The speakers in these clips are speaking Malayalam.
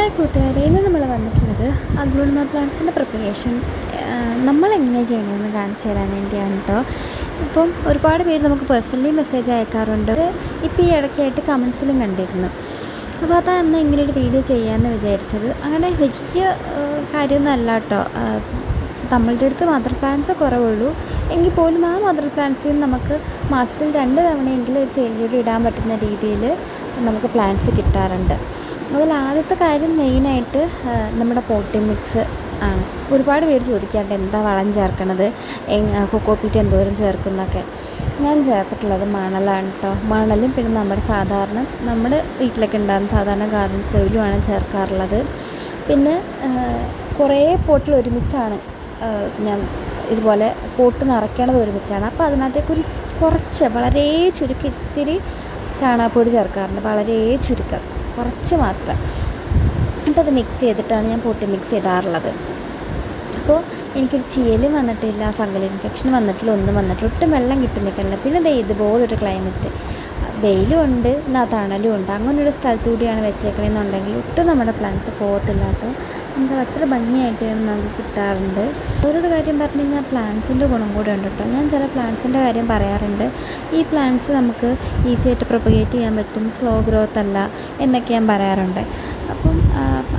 ഹായ് കൂട്ടുകാരെ ഇന്ന് നമ്മൾ വന്നിട്ടുള്ളത് അഗ്ലോണിമ പ്ലാന്റ്സിന്റെ പ്രിപ്പറേഷൻ നമ്മൾ എങ്ങനെ ചെയ്യണമെന്ന് കാണിച്ചു തരാൻ വേണ്ടിയാണ് കേട്ടോ ഇപ്പം ഒരുപാട് പേര് നമുക്ക് പേഴ്സണലി മെസ്സേജ് അയക്കാറുണ്ട്. ഇപ്പോൾ ഈ ഇടയ്ക്കായിട്ട് കമൻസിലും കണ്ടിരുന്നു. അപ്പോൾ അതാ എന്നാൽ ഇങ്ങനെ ഒരു വീഡിയോ ചെയ്യാമെന്ന് വിചാരിച്ചത്. അങ്ങനെ വലിയ കാര്യമൊന്നും അല്ല കേട്ടോ നമ്മളുടെ അടുത്ത് മദർ പ്ലാന്റ്സ് കുറവുള്ളൂ. എങ്കിൽ പോലും ആ മദർ പ്ലാന്റ്സിൽ നിന്ന് നമുക്ക് മാസത്തിൽ രണ്ട് തവണയെങ്കിലും ഒരു സേവിയോട് ഇടാൻ പറ്റുന്ന രീതിയിൽ നമുക്ക് പ്ലാന്റ്സ് കിട്ടാറുണ്ട്. അതിൽ ആദ്യത്തെ കാര്യം മെയിനായിട്ട് നമ്മുടെ പോട്ടിംഗ് മിക്സ് ആണ്. ഒരുപാട് പേര് ചോദിക്കാറുണ്ട് എന്താ വളം ചേർക്കണത്? കൊക്കോപ്പീറ്റ് എന്തോരം ചേർക്കുന്നൊക്കെ? ഞാൻ ചേർത്തിട്ടുള്ളത് മണലാണ് കേട്ടോ മണലും പിന്നെ നമ്മുടെ സാധാരണ നമ്മുടെ വീട്ടിലൊക്കെ ഉണ്ടാകുന്ന സാധാരണ ഗാർഡൻ സോയിലുമാണ് ചേർക്കാറുള്ളത്. പിന്നെ കുറേ പോട്ടിൽ ഒരുമിച്ചാണ് ഞാൻ ഇതുപോലെ പോട്ട് നിറയ്ക്കണത് ഒരുമിച്ചാണ്. അപ്പോൾ അതിനകത്തേക്ക് ഒരു കുറച്ച് വളരെ ചുരുക്കം ഇത്തിരി ചാണകപ്പൊടി ചേർക്കാറുണ്ട്. വളരെ ചുരുക്കം കുറച്ച് മാത്രം. എന്നിട്ട് അത് മിക്സ് ചെയ്തിട്ടാണ് ഞാൻ പൊട്ടി മിക്സ് ഇടാറുള്ളത്. അപ്പോൾ എനിക്കൊരു ചീലും വന്നിട്ടില്ല ഫംഗൽ ഇൻഫെക്ഷൻ വന്നിട്ടില്ല ഒന്നും വന്നിട്ടില്ല ഒട്ടും വെള്ളം കിട്ടി നിൽക്കണില്ല പിന്നെ ദേ ഇതുപോലൊരു ക്ലൈമറ്റ് വെയിലും ഉണ്ട് എന്നാൽ തണലും ഉണ്ട്. അങ്ങനൊരു സ്ഥലത്തുകൂടിയാണ് വെച്ചേക്കണമെന്നുണ്ടെങ്കിൽ ഒട്ടും നമ്മുടെ പ്ലാന്റ്സ് പോകത്തില്ല കേട്ടോ. നമുക്ക് അത്ര ഭംഗിയായിട്ട് നമുക്ക് കിട്ടാറുണ്ട്. വേറൊരു കാര്യം പറഞ്ഞു കഴിഞ്ഞാൽ പ്ലാന്റ്സിന്റെ ഗുണം കൂടെ ഉണ്ട് കേട്ടോ. ഞാൻ ചില പ്ലാന്റ്സിന്റെ കാര്യം പറയാറുണ്ട്. ഈ പ്ലാന്റ്സ് നമുക്ക് ഈസിയായിട്ട് പ്രൊപ്പഗേറ്റ് ചെയ്യാൻ പറ്റും സ്ലോ ഗ്രോത്ത് അല്ല എന്നൊക്കെ ഞാൻ പറയാറുണ്ട്. അപ്പം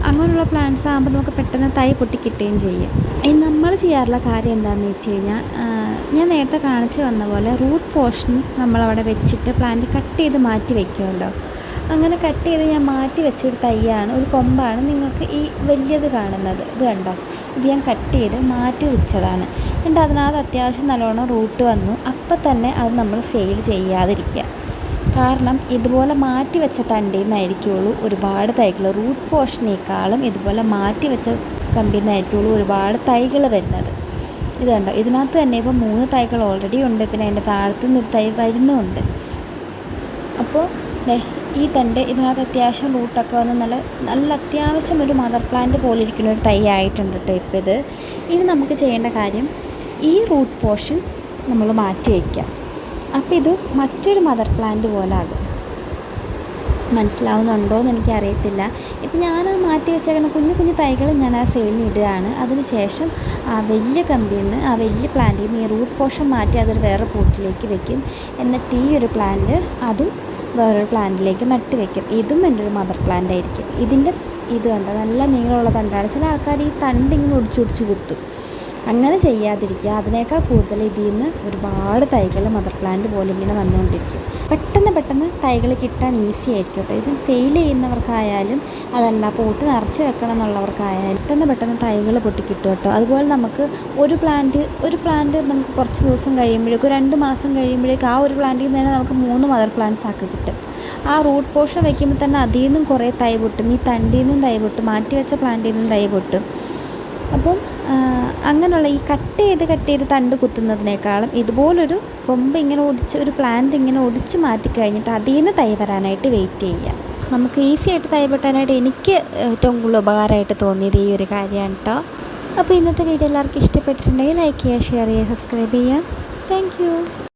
അങ്ങനെയുള്ള പ്ലാന്റ്സ് ആകുമ്പോൾ നമുക്ക് പെട്ടെന്ന് തൈ പൊട്ടി കിട്ടുകയും ചെയ്യും. ഇനി നമ്മൾ ചെയ്യാറുള്ള കാര്യം എന്താണെന്ന് വെച്ച് കഴിഞ്ഞാൽ ഞാൻ നേരത്തെ കാണിച്ചു വന്ന പോലെ റൂട്ട് പോർഷൻ നമ്മളവിടെ വെച്ചിട്ട് പ്ലാന്റ് കട്ട് ചെയ്ത് മാറ്റി വെക്കുമല്ലോ. അങ്ങനെ കട്ട് ചെയ്ത് ഞാൻ മാറ്റി വെച്ചൊരു തൈയാണ് ഒരു കൊമ്പാണ് നിങ്ങൾക്ക് ഈ വലിയത് കാണുന്നത്. ഇത് കണ്ടോ? ഇത് ഞാൻ കട്ട് ചെയ്ത് മാറ്റി വെച്ചതാണ്. എന്നിട്ട് അതിനകത്ത് അത്യാവശ്യം നല്ലോണം റൂട്ട് വന്നു. അപ്പം തന്നെ അത് നമ്മൾ സെയിൽ ചെയ്യാതിരിക്കുക. കാരണം ഇതുപോലെ മാറ്റി വെച്ച തണ്ടിൽ നിന്നായിരിക്കുള്ളൂ ഒരുപാട് തൈകൾ റൂട്ട് പോർഷനേക്കാളും ഇതുപോലെ മാറ്റി വെച്ച കമ്പിൽ നിന്നായിരിക്കുള്ളൂ ഒരുപാട് തൈകൾ വരുന്നത്. ഇത് കണ്ടോ? ഇതിനകത്ത് തന്നെ ഇപ്പോൾ മൂന്ന് തൈകൾ ഓൾറെഡി ഉണ്ട്. പിന്നെ അതിന്റെ താഴത്തു നിന്ന് തൈ വരുന്നുമുണ്ട് അപ്പോൾ ഈ തണ്ട് ഇതിനകത്ത് അത്യാവശ്യം റൂട്ടൊക്കെ വന്ന് നല്ല നല്ല അത്യാവശ്യം ഒരു മദർ പ്ലാന്റ് പോലെ ഇരിക്കുന്ന ഒരു തൈ ആയിട്ടുണ്ട് കേട്ടോ ഇപ്പോൾ ഇത്. ഇനി നമുക്ക് ചെയ്യേണ്ട കാര്യം ഈ റൂട്ട് പോർഷൻ നമ്മൾ മാറ്റി വയ്ക്കുക. അപ്പോൾ ഇത് മറ്റൊരു മദർ പ്ലാന്റ് പോലെ ആകും മനസ്സിലാവുന്നുണ്ടോ എന്ന് എനിക്കറിയത്തില്ല ഇപ്പം ഞാനത് മാറ്റി വെച്ചേക്കുന്ന കുഞ്ഞു കുഞ്ഞു തൈകൾ ഞാൻ ആ സെയിലിന് ഇടുകയാണ്. അതിന് ശേഷം ആ വലിയ കമ്പിയിൽ നിന്ന് ആ വലിയ പ്ലാന്റിൽ നിന്ന് ഈ റൂട്ട് പോഷൻ മാറ്റി അതൊരു വേറെ പോട്ടിലേക്ക് വെക്കും. എന്നിട്ട് ഈ ഒരു പ്ലാന്റ് അതും വേറൊരു പ്ലാന്റിലേക്ക് നട്ട് വെക്കും. ഇതും എന്റെ ഒരു മദർ പ്ലാന്റ് ആയിരിക്കും. ഇതിന്റെ ഇത് കണ്ടോ? നല്ല നീളമുള്ള തണ്ടാണ്. ചില ആൾക്കാർ ഈ തണ്ട് ഇങ്ങനെ ഒടിച്ചൊടിച്ച് കുത്തും. അങ്ങനെ ചെയ്യാതിരിക്കുക. അതിനേക്കാൾ കൂടുതൽ ഇതിൽ നിന്ന് ഒരുപാട് തൈകൾ മദർ പ്ലാന്റ് പോലെ ഇങ്ങനെ വന്നുകൊണ്ടിരിക്കും. പെട്ടെന്ന് പെട്ടെന്ന് തൈകൾ കിട്ടാൻ ഈസി ആയിരിക്കും കേട്ടോ. ഇപ്പം സെയിൽ ചെയ്യുന്നവർക്കായാലും അതല്ല പോട്ട് നിറച്ച് വെക്കണം എന്നുള്ളവർക്കായാലും പെട്ടെന്ന് പെട്ടെന്ന് തൈകൾ പൊട്ടിക്കിട്ടും കേട്ടോ അതുപോലെ നമുക്ക് ഒരു പ്ലാന്റ് ഒരു പ്ലാന്റ് നമുക്ക് കുറച്ച് ദിവസം കഴിയുമ്പോഴേക്കും രണ്ട് മാസം കഴിയുമ്പോഴേക്കും ആ ഒരു പ്ലാന്റിൽ നിന്ന് തന്നെ നമുക്ക് മൂന്ന് മദർ പ്ലാന്റ്സ് ആക്കി കിട്ടും. ആ റൂട്ട് പോർഷൻ വയ്ക്കുമ്പോൾ തന്നെ അതിൽ നിന്നും കുറേ തൈ പൊട്ടും. ഈ തണ്ടിൽ നിന്നും തൈ പൊട്ടും. മാറ്റി വെച്ച പ്ലാന്റിൽ നിന്നും തൈ പൊട്ടും. അപ്പം അങ്ങനെയുള്ള ഈ കട്ട് ചെയ്ത് കട്ട് ചെയ്ത് തണ്ട് കുത്തുന്നതിനേക്കാളും ഇതുപോലൊരു കൊമ്പ് ഇങ്ങനെ ഒടിച്ച് ഒരു പ്ലാന്റ് ഇങ്ങനെ ഒടിച്ച് മാറ്റി കഴിഞ്ഞിട്ട് അതിൽ നിന്ന് തൈ വരാനായിട്ട് വെയിറ്റ് ചെയ്യുക നമുക്ക് ഈസി ആയിട്ട് തൈ വെട്ടാനായിട്ട് എനിക്ക് ഏറ്റവും കൂടുതൽ ഉപകാരമായിട്ട് തോന്നിയത് ഈ ഒരു കാര്യമാണ് കേട്ടോ അപ്പോൾ ഇന്നത്തെ വീഡിയോ എല്ലാവർക്കും ഇഷ്ടപ്പെട്ടിട്ടുണ്ടെങ്കിൽ ലൈക്ക് ചെയ്യുക ഷെയർ ചെയ്യുക സബ്സ്ക്രൈബ് ചെയ്യുക. താങ്ക്